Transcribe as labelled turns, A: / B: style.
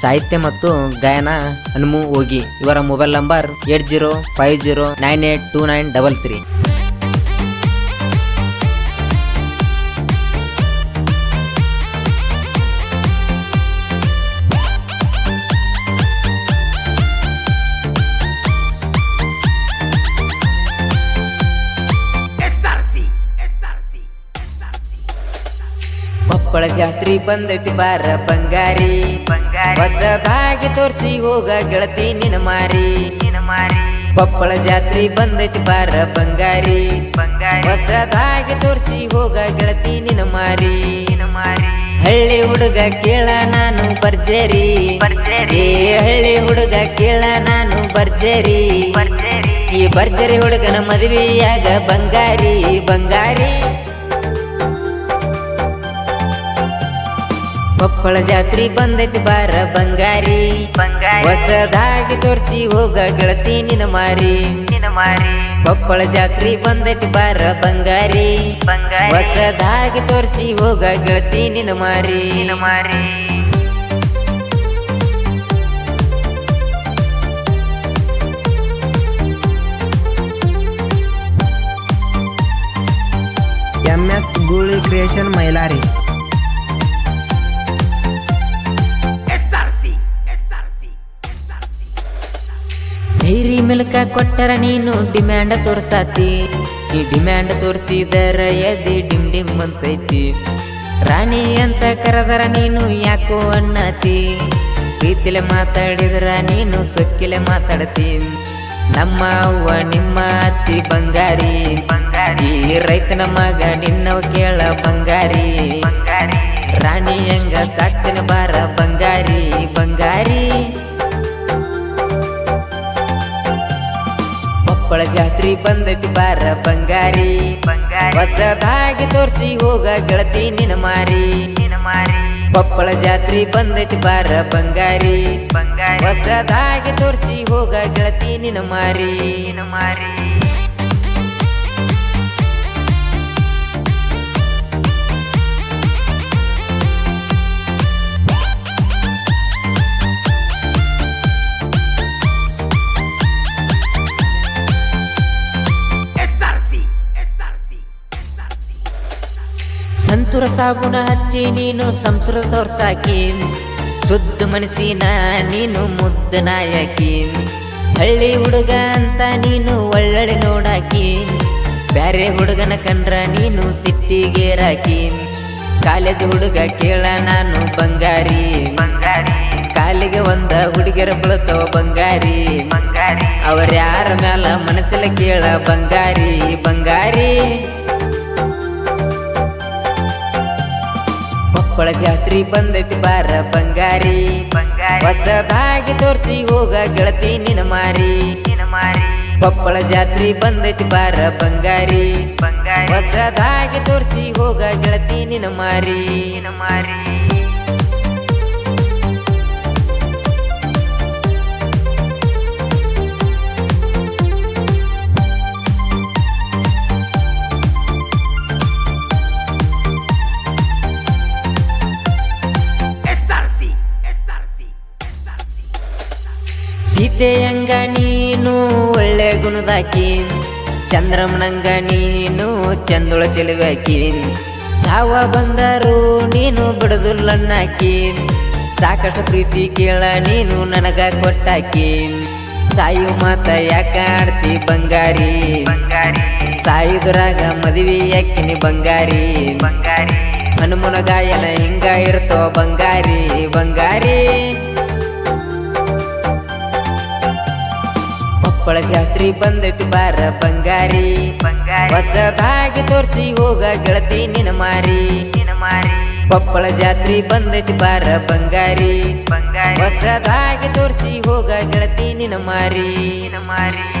A: ಸಾಹಿತ್ಯ ಮತ್ತು ಗಾಯನ ಹನುಮು ಹೋಗಿ ಇವರ mobile number eight zero five zero nine eight two nine double three. Koppal ಜಾತ್ರಿ ಬಂದೈತಿ ಬಾರ ಬಂಗಾರಿ. ಹೊಸದಾಗಿ ತೋರಿಸಿ ಹೋಗ ಗೆಳತಿ ನಿನ ಮಾರಿ. ಕೊಪ್ಪಳ ಜಾತ್ರಿ ಬಂದೈತಿ ಬಾರ ಬಂಗಾರಿ. ಹೊಸದಾಗಿ ತೋರ್ಸಿ ಹೋಗ ಗೆಳತಿ ನಿನ ಮಾರಿ. ಹಳ್ಳಿ ಹುಡುಗ ಕೇಳ ನಾನು ಬರ್ಜೇರಿ ಹಳ್ಳಿ ಹುಡುಗ ಕೇಳ ನಾನು ಬರ್ಜೇರಿ ಈ ಬರ್ಜರಿ ಹುಡುಗನ ಮದುವೆಯಾಗ ಬಂಗಾರಿ ಬಂಗಾರಿ. ಕೊಪ್ಪಳ ಜಾತ್ರಿ ಬಂದೈತಿ ಬಾರ ಬಂಗಾರಿ. ಹೊಸದಾಗಿ ತೋರಿಸಿ ಹೋಗ ಗೆಳತಿ ನಿನ ಮಾರಿ. ಕೊಪ್ಪಳ ಜಾತ್ರಿ ಬಂದೈತಿ ಬಾರ ಬಂಗಾರಿ. ಹೊಸದಾಗಿ ತೋರಿಸಿ ಹೋಗ ಗೆಳತಿ ನಿನ ಮಾರಿ.
B: M S Guli creation Mailari
A: ಮಿಲ್ಕ ಕೊಟ್ಟರ ನೀನು ಡಿಮ್ಯಾಂಡ್ ತೋರ್ಸಾತಿ. ಈ ಡಿಮ್ಯಾಂಡ್ ತೋರಿಸಿದರ ಎದಿ ಡಿಮ್ ಡಿಮ್ ಅಂತೈತಿ. ರಾಣಿ ಅಂತ ಕರೆದರ ನೀನು ಯಾಕೋ ಅನ್ನತಿ. ಪ್ರೀತಿಲೆ ಮಾತಾಡಿದ್ರ ನೀನು ಸೊಕ್ಕಿಲೆ ಮಾತಾಡತಿ. ನಮ್ಮ ಅವ್ವ, ನಿಮ್ಮ ಅತ್ತಿ ಬಂಗಾರಿ. ಬಂಗಾರಿ ರೈತನ ಮಗ ನಿನ್ನವ ಕೇಳ ಬಂಗಾರಿ. ರಾಣಿ ಹೆಂಗ ಸಾಕ್ತಿನ ಬಾರ ಬಂಗಾರಿ. ಬಂಗಾರಿ ಜಾತ್ರಿ ಬಂದೈತಿ ಬಾರ ಬಂಗಾರಿ. ಹೊಸದಾಗಿ ತೋರಿಸಿ ಹೋಗ ಗೆಳತಿ ನಿನ ಮಾರಿ. ಪಪ್ಪಳ ಜಾತ್ರಿ ಬಂದೈತಿ ಬಾರ ಬಂಗಾರಿ. ಹೊಸದಾಗಿ ತೋರಿಸಿ ಹೋಗ ಗೆಳತಿ ನಿನ ಮಾರಿ. ಸಂತುರ ಸಾಬುನ ಹಚ್ಚಿ ನೀನು ಸಂಸ್ಕೃತ ಸಾಕಿ ಶುದ್ಧ ಮನಸ್ಸಿನ ನೀನು ಮುದ್ದ ನಾಯಕಿ. ಹಳ್ಳಿ ಹುಡುಗ ಅಂತ ನೀನು ಒಳ್ಳೊಳ್ಳೆ ನೋಡಾಕಿ. ಬ್ಯಾರೆ ಹುಡುಗನ ಕಂಡ್ರ ನೀನು ಸಿಟ್ಟಿಗೇರಾಕಿ ಕಾಲೇಜ್ ಹುಡುಗ ಕೇಳ ನಾನು ಬಂಗಾರಿ. ಕಾಲಿಗೆ ಒಂದ ಹುಡುಗಿಯರ ಬಳತೋ ಬಂಗಾರಿ. ಅವ್ರ್ಯಾರ ಮ್ಯಾಲ ಮನಸ್ಸಲ್ಲ ಕೇಳ ಬಂಗಾರಿ. ಬಂಗಾರಿ. ಜಾತ್ರಿ ಬಂದೈತಿ ಬಾರ ಬಂಗಾರಿ. ಹೊಸದಾಗಿ ತೋರ್ಸಿ ಹೋಗ ಗೆಳತಿ ನಿನ ಮಾರಿ. ಕೊಪ್ಪಳ ಜಾತ್ರಿ ಬಂದೈತಿ ಬಾರ ಬಂಗಾರಿ. ಹೊಸದಾಗಿ ತೋರ್ಸಿ ಹೋಗ ಗೆಳತಿ ನಿನ ಮಾರಿ. ಸೀತೆಯಂಗ ನೀನು ಒಳ್ಳೆ ಗುಣದಾಕಿ. ಚಂದ್ರಮನಂಗ ನೀನು ಚಂದುಳ ಚೆಲುವಾಕಿ ಸಾವ ಬಂದರು ನೀನು ಬಿಡದುಲ್ಲನ್ನಾಕಿ. ಸಾಕಷ್ಟು ಪ್ರೀತಿ ಕೇಳ ನೀನು ನನಗ ಕೊಟ್ಟಾಕಿ. ಸಾಯು ಮಾತ ಯಾಕ ಆಡ್ತಿ ಬಂಗಾರಿ. ಸಾಯುದ್ರಾಗ ಮದುವೆ ಯಾಕಿನಿ ಬಂಗಾರಿ. ಹನುಮನ ಗಾಯನ ಹಿಂಗ ಇರ್ತೋ ಬಂಗಾರಿ ಬಂಗಾರಿ. ಕೊಪ್ಪಳ ಜಾತ್ರಿ ಬಂದೈತಿ ಬಾರ ಬಂಗಾರಿ. ಹೊಸದಾಗಿ ತೋರ್ಸಿ ಹೋಗ ಗೆಳತಿ ನಿನ ಮಾರಿ. ಕೊಪ್ಪಳ ಜಾತ್ರಿ ಬಂದೈತಿ ಬಾರ ಬಂಗಾರಿ. ಹೊಸದಾಗಿ ತೋರಿಸಿ ಹೋಗ ಗೆಳತಿ ನಿನ ಮಾರಿ.